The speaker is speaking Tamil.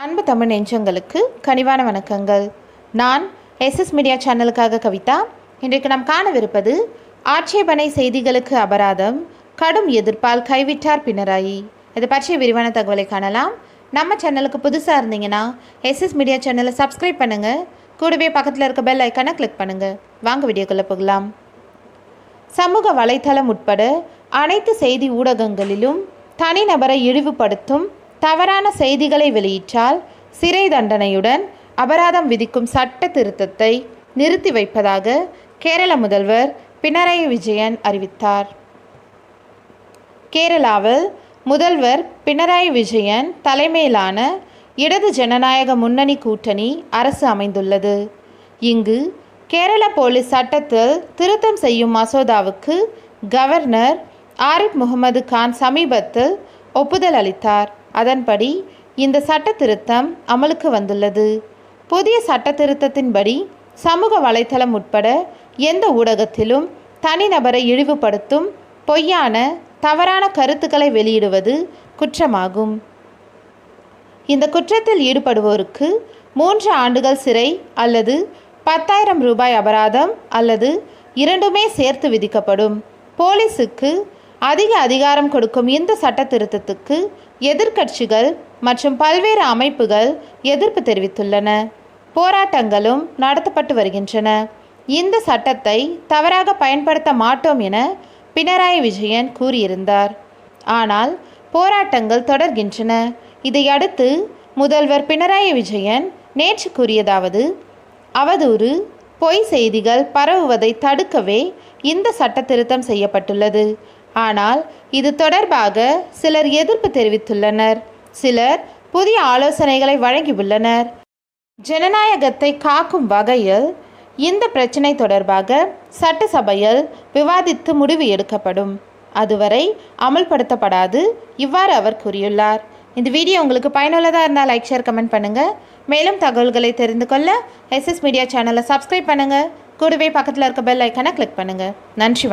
அன்பு தமிழ் நெஞ்சங்களுக்கு கனிவான வணக்கங்கள். நான் எஸ்எஸ் மீடியா சேனலுக்காக கவிதா. இன்றைக்கு நாம் காணவிருப்பது ஆட்சேபனை செய்திகளுக்கு அபராதம் கடும் எதிர்ப்பால் கைவிட்டார் பினராயி. இது பற்றிய விரிவான தகவலை காணலாம். நம்ம சேனலுக்கு புதுசாக இருந்தீங்கன்னா எஸ்எஸ் மீடியா சேனலை சப்ஸ்கிரைப் பண்ணுங்கள் கூடவே பக்கத்தில் இருக்க பெல் ஐக்கானை கிளிக் பண்ணுங்கள் வாங்க வீடியோக்குள்ளே போகலாம். சமூக வலைத்தளம் உட்பட அனைத்து செய்தி ஊடகங்களிலும் தனிநபரை இழிவுபடுத்தும் தவறான செய்திகளை வெளியிட்டால் சிறை தண்டனையுடன் அபராதம் விதிக்கும் சட்ட திருத்தத்தை நிறுத்தி வைப்பதாக கேரள முதல்வர் பினராயி விஜயன் அறிவித்தார். கேரளாவில் முதல்வர் பினராயி விஜயன் தலைமையிலான இடது ஜனநாயக முன்னணி கூட்டணி அரசு அமைந்துள்ளது. இங்கு கேரள போலீஸ் சட்டத்தில் திருத்தம் செய்யும் மசோதாவுக்கு கவர்னர் ஆரிப் முகமது கான் சமீபத்தில் ஒப்புதல் அளித்தார். அதன்படி இந்த சட்ட திருத்தம் அமலுக்கு வந்துள்ளது. புதிய சட்ட திருத்தத்தின்படி சமூக வலைத்தளம் உட்பட எந்த ஊடகத்திலும் தனிநபரை இழிவுபடுத்தும் பொய்யான தவறான கருத்துக்களை வெளியிடுவது குற்றமாகும். இந்த குற்றத்தில் ஈடுபடுவோருக்கு மூன்று ஆண்டுகள் சிறை அல்லது பத்தாயிரம் ரூபாய் அபராதம் அல்லது இரண்டுமே சேர்த்து விதிக்கப்படும். போலீஸுக்கு அதிக அதிகாரம் கொடுக்கும் இந்த சட்ட திருத்தத்துக்கு எதிர்க்கட்சிகள் மற்றும் பல்வேறு அமைப்புகள் எதிர்ப்பு தெரிவித்துள்ளன. போராட்டங்களும் நடத்தப்பட்டு வருகின்றன. இந்த சட்டத்தை தவறாக பயன்படுத்த மாட்டோம் என பினராயி விஜயன் கூறியிருந்தார். ஆனால் போராட்டங்கள் தொடர்கின்றன. இதையடுத்து முதல்வர் பினராயி விஜயன் நேற்று கூறியதாவது அவதூறு பொய் செய்திகள் பரவுவதை தடுக்கவே இந்த சட்ட திருத்தம் செய்யப்பட்டுள்ளது. ஆனால் இது தொடர்பாக சிலர் எதிர்ப்பு தெரிவித்துள்ளனர். சிலர் புதிய ஆலோசனைகளை வழங்கியுள்ளனர். ஜனநாயகத்தை காக்கும் வகையில் இந்த பிரச்சினை தொடர்பாக சட்டசபையில் விவாதித்து முடிவு எடுக்கப்படும். அதுவரை அமல்படுத்தப்படாது இவ்வாறு அவர் கூறியுள்ளார். இந்த வீடியோ உங்களுக்கு பயனுள்ளதாக இருந்தால் லைக் ஷேர் கமெண்ட் பண்ணுங்கள் மேலும் தகவல்களை தெரிந்து கொள்ள எஸ்எஸ் மீடியா சேனலை சப்ஸ்கிரைப் பண்ணுங்கள் கூடவே பக்கத்தில் இருக்க பெல் ஐக்கனை கிளிக் பண்ணுங்கள் நன்றி வணக்கம்.